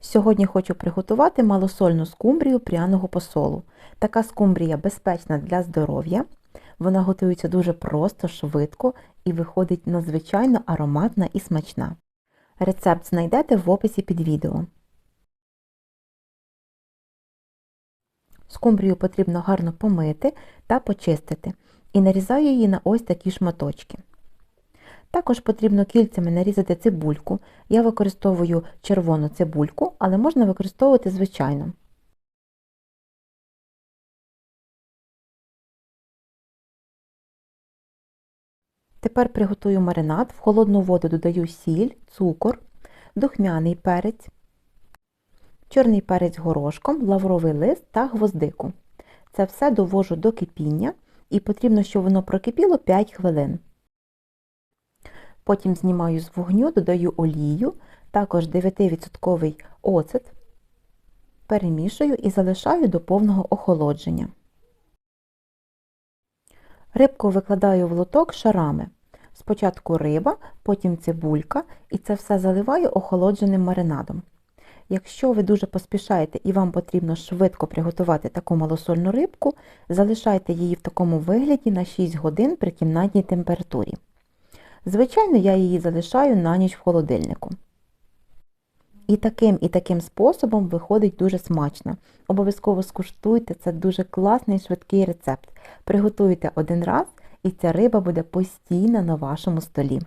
Сьогодні хочу приготувати малосольну скумбрію пряного посолу. Така скумбрія безпечна для здоров'я. Вона готується дуже просто, швидко і виходить надзвичайно ароматна і смачна. Рецепт знайдете в описі під відео. Скумбрію потрібно гарно помити та почистити і нарізаю її на ось такі шматочки. Також потрібно кільцями нарізати цибульку. Я використовую червону цибульку, але можна використовувати звичайну. Тепер приготую маринад. В холодну воду додаю сіль, цукор, духмяний перець, чорний перець горошком, лавровий лист та гвоздику. Це все довожу до кипіння і потрібно, щоб воно прокипіло 5 хвилин. Потім знімаю з вогню, додаю олію, також 9% оцет, перемішую і залишаю до повного охолодження. Рибку викладаю в лоток шарами. Спочатку риба, потім цибулька і це все заливаю охолодженим маринадом. Якщо ви дуже поспішаєте і вам потрібно швидко приготувати таку малосольну рибку, залишайте її в такому вигляді на 6 годин при кімнатній температурі. Звичайно, я її залишаю на ніч в холодильнику. І таким і таким способом виходить дуже смачно. Обов'язково скуштуйте, це дуже класний швидкий рецепт. Приготуйте один раз і ця риба буде постійно на вашому столі.